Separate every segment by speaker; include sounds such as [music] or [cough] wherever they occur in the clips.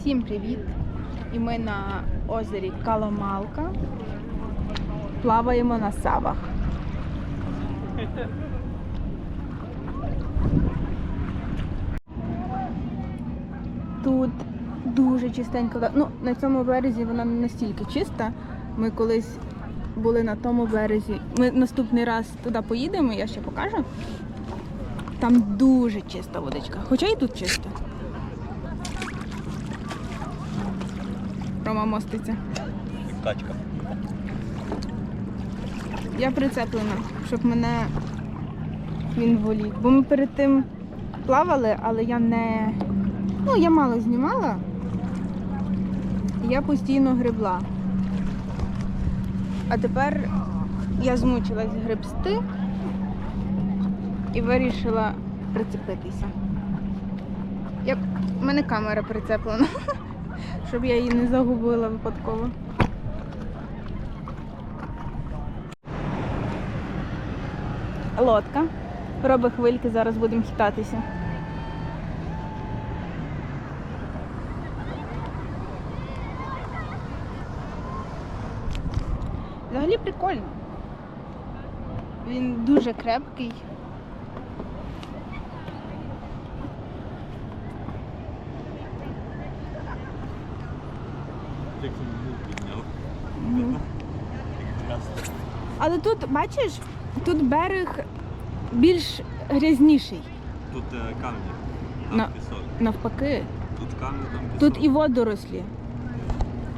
Speaker 1: Всім привіт! І ми на озері Каломалка плаваємо на сабах. Тут дуже чистенько. Ну, на цьому березі вона не настільки чиста. Ми колись були на тому березі. Ми наступний раз туди поїдемо, я ще покажу. Там дуже чиста водичка. Хоча і тут чисто. Рома моститься.
Speaker 2: Качка.
Speaker 1: Я прицеплена, щоб мене він волік. Бо ми перед тим плавали, але я не. Ну, я мало знімала. Я постійно гребла. А тепер я змучилась гребсти і вирішила прицепитися. Я... У мене камера прицеплена, [laughs] щоб я її не загубила випадково. Лодка. Робить хвильки, зараз будемо хитатися. Взагалі прикольно. Він дуже крепкий.
Speaker 2: Як він мух підняв. Якраз.
Speaker 1: Але тут, бачиш, тут берег більш грязніший.
Speaker 2: Тут е, камні, там
Speaker 1: На-
Speaker 2: пісок.
Speaker 1: Навпаки.
Speaker 2: Тут камні, там пісок.
Speaker 1: Тут і водорослі.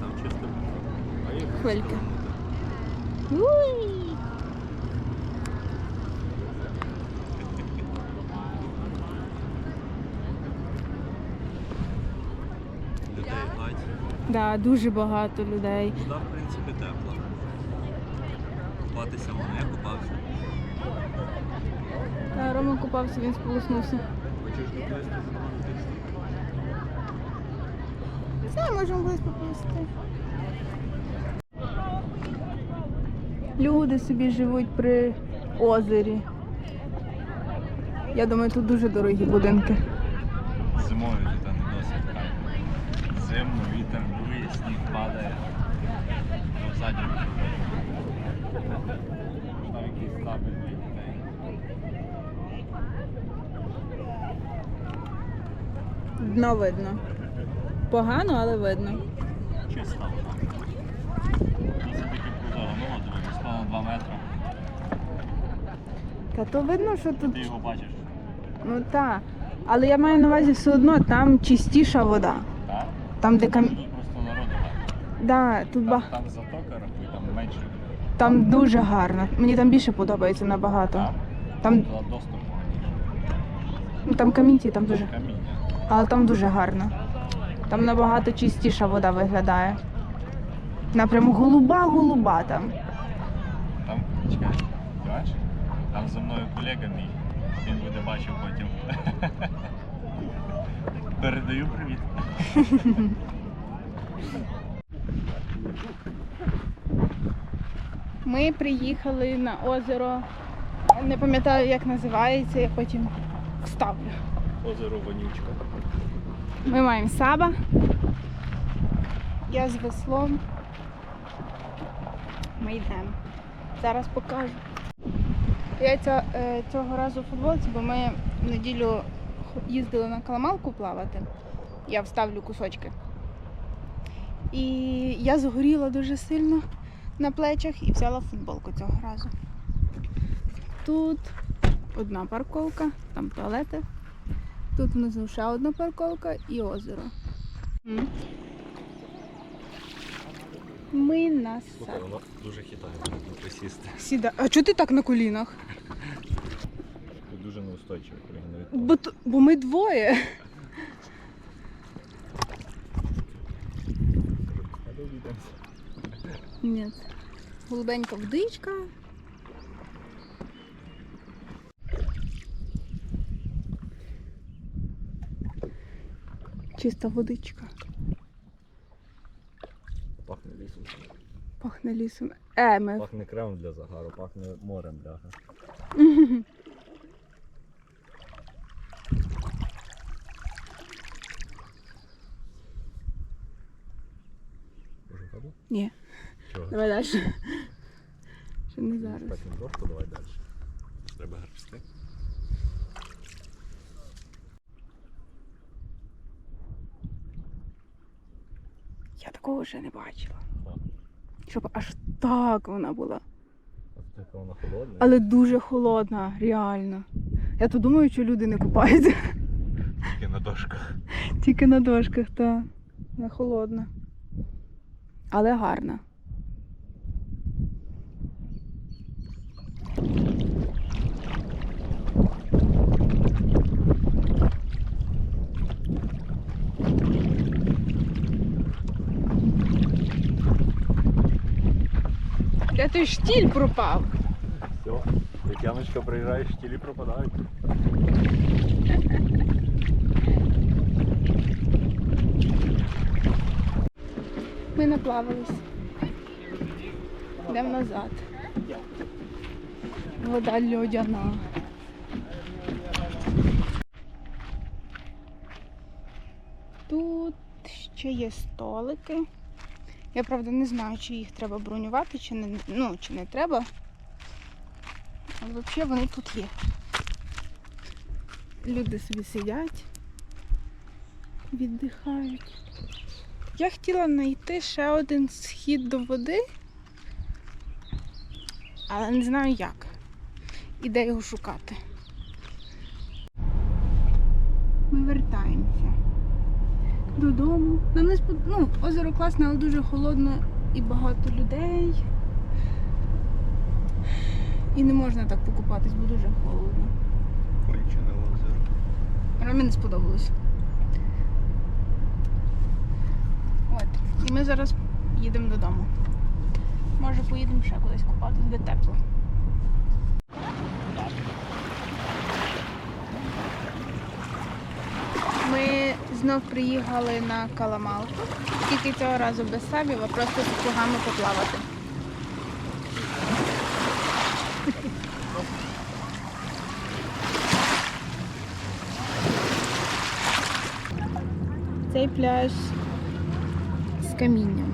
Speaker 2: Там чисто.
Speaker 1: Хвильки. Уй!
Speaker 2: Людей.
Speaker 1: Да, дуже багато людей.
Speaker 2: Вода, в принципі, тепла. Купатися можна, я купався.
Speaker 1: Та Рома купався, він сполоснувся.
Speaker 2: Хочеш доплисти з нами?
Speaker 1: Не знаю, можемо колись поплисти. Люди собі живуть при озері. Я думаю, тут дуже дорогі будинки.
Speaker 2: Зимою тут не досить так. Зимно, вітер дує, сніг падає. То ззаді. Там якийсь табель для дітей.
Speaker 1: Дно видно. Погано, але видно.
Speaker 2: Чиста вода. Досить таки прозоро. Ну дивись, на 2 метри.
Speaker 1: Та то видно, що тут.
Speaker 2: Ти його бачиш,
Speaker 1: Ну так. Але я маю на увазі все одно там чистіша вода.
Speaker 2: так?
Speaker 1: Там, де кам...
Speaker 2: Тут просто народу багато.
Speaker 1: да, тут ба...
Speaker 2: Там, там затока, рахуй, там менше.
Speaker 1: там дуже гарно. Мені там більше подобається набагато.
Speaker 2: Так?
Speaker 1: Там,
Speaker 2: За доступ.
Speaker 1: ну, там камінці, там дуже.
Speaker 2: Каміння.
Speaker 1: Але там дуже гарно. Там набагато чистіша вода виглядає. Напряму голуба-голуба там.
Speaker 2: Там, чекай, бачиш? Там за мною колега мій. Він буде бачив потім. [laughs] Передаю привіт.
Speaker 1: Ми приїхали на озеро. Не пам'ятаю, як називається, я потім вставлю.
Speaker 2: Озеро Вонючка.
Speaker 1: Ми маємо саба. Я з веслом. Ми йдемо. Зараз покажу. Я ця, е, цього разу в футболці, бо ми в неділю їздили на каламалку плавати. Я вставлю кусочки. І я згоріла дуже сильно на плечах і взяла футболку цього разу. Тут одна парковка, там туалети. Тут внизу ще одна парковка і озеро. Ми на
Speaker 2: Слухай, воно дуже хитає, треба присісти.
Speaker 1: Сіда. А чого ти так на колінах?
Speaker 2: Ти дуже неустойчивий, коли не
Speaker 1: Бо, т- бо ми двоє. Ні. Голубенька водичка. Чиста водичка.
Speaker 2: Пахне лісом.
Speaker 1: Пахне лісом. Е, ми
Speaker 2: Пахне кремом для загару, пахне морем, бляха. [laughs]
Speaker 1: Ні,
Speaker 2: Чого?
Speaker 1: давай далі. Ще не зараз.
Speaker 2: Так, не дошку, давай далі. Треба гребсти.
Speaker 1: Я такого ще не бачила. Щоб аж так вона була.
Speaker 2: Така вона холодна.
Speaker 1: Але дуже холодна, реально. Я то думаю, що люди не купаються.
Speaker 2: Тільки на дошках.
Speaker 1: Тільки на дошках, так. не холодна. Але гарна. Той штіль пропав?
Speaker 2: Все. Тетяночка приїжджає, штілі пропадають.
Speaker 1: Ми наплавались. Йдемо назад. Вода льодяна. Тут ще є столики. Я правда не знаю, чи їх треба бронювати, чи не, ну, чи не треба. Але взагалі вони тут є. Люди собі сидять, віддихають. Я хотіла знайти ще один схід до води, але не знаю як. І де його шукати. Ми вертаємося додому. Нам не спод... ну, озеро класне, але дуже холодно і багато людей. І не можна так покупатись, бо дуже холодно.
Speaker 2: Кончене озеро.
Speaker 1: Але мені не сподобалось. От. І ми зараз їдемо додому. Може поїдемо ще кудись купатись, де тепло. Ми знов приїхали на Каламалку. Тільки цього разу без сабів, а просто з плугами поплавати. Цей пляж з камінням.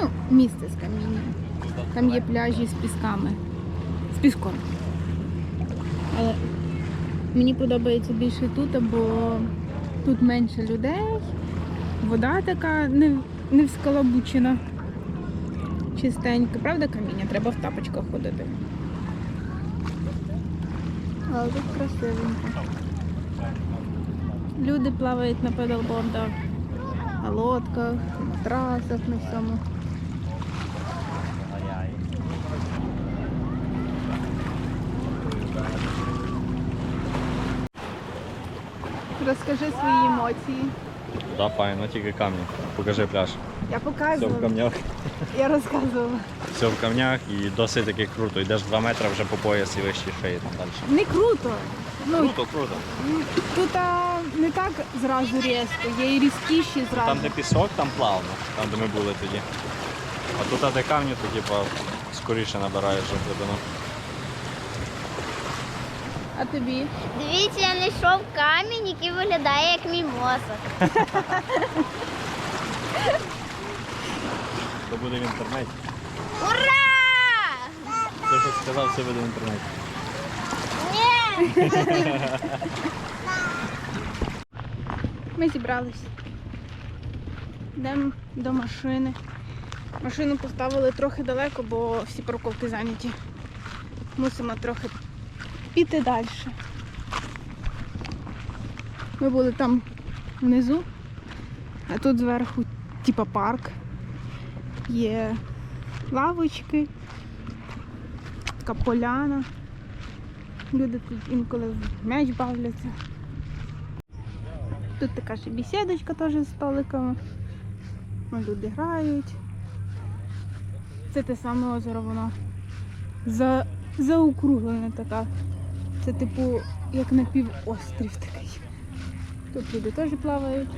Speaker 1: Ну, місце з камінням. Там є пляжі з пісками. З піском. Але мені подобається більше тут, бо тут менше людей. Вода така не, не вскалабучена. Чистенька. Правда каміння? Треба в тапочках ходити. Але тут красивенько. Люди плавають на педалбордах, на лодках, на трасах, на всьому. Розкажи свої емоції.
Speaker 2: Да, файно, тільки камні. Покажи пляж.
Speaker 1: Я
Speaker 2: Все в камнях.
Speaker 1: я розказувала.
Speaker 2: Все в камнях і досить таки круто. Йдеш 2 метри вже по пояс і вище шиї там далі.
Speaker 1: Не круто. Ну,
Speaker 2: Круто, круто.
Speaker 1: тут а, не так зразу різко, є і різкіші зразу.
Speaker 2: Там, де пісок, там плавно, там, де ми були тоді. А тут, а де камні, то типа скоріше набираєш глибину.
Speaker 1: А тобі?
Speaker 3: Дивіться, я знайшов камінь, який виглядає як мімоза.
Speaker 2: То буде в інтернеті.
Speaker 3: Ура!
Speaker 2: Те, що сказав, все буде в інтернеті.
Speaker 3: Ні!
Speaker 1: Ми зібрались. Йдемо до машини. Машину поставили трохи далеко, бо всі парковки зайняті. Мусимо трохи піти далі. Ми були там внизу, а тут зверху, типа парк. Є лавочки, така поляна. Люди тут інколи в м'яч бавляться. Тут така ще бесідочка теж з столиками. Люди грають. Це те саме озеро, воно за, заокруглене така. Це типу як напівострів такий. Тут люди теж плавають.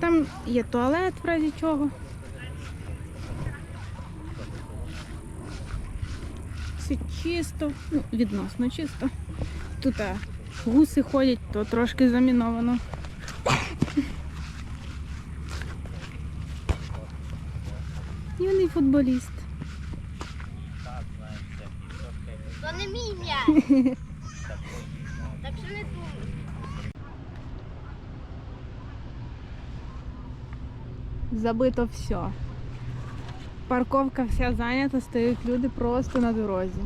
Speaker 1: Там є туалет в разі чого. Все чисто, ну, відносно чисто. Тут а, гуси ходять, то трошки заміновано. Юний футболіст.
Speaker 3: 5. [laughs] Так що не думай.
Speaker 1: Забито все. Парковка вся зайнята, стоять люди просто на дорозі.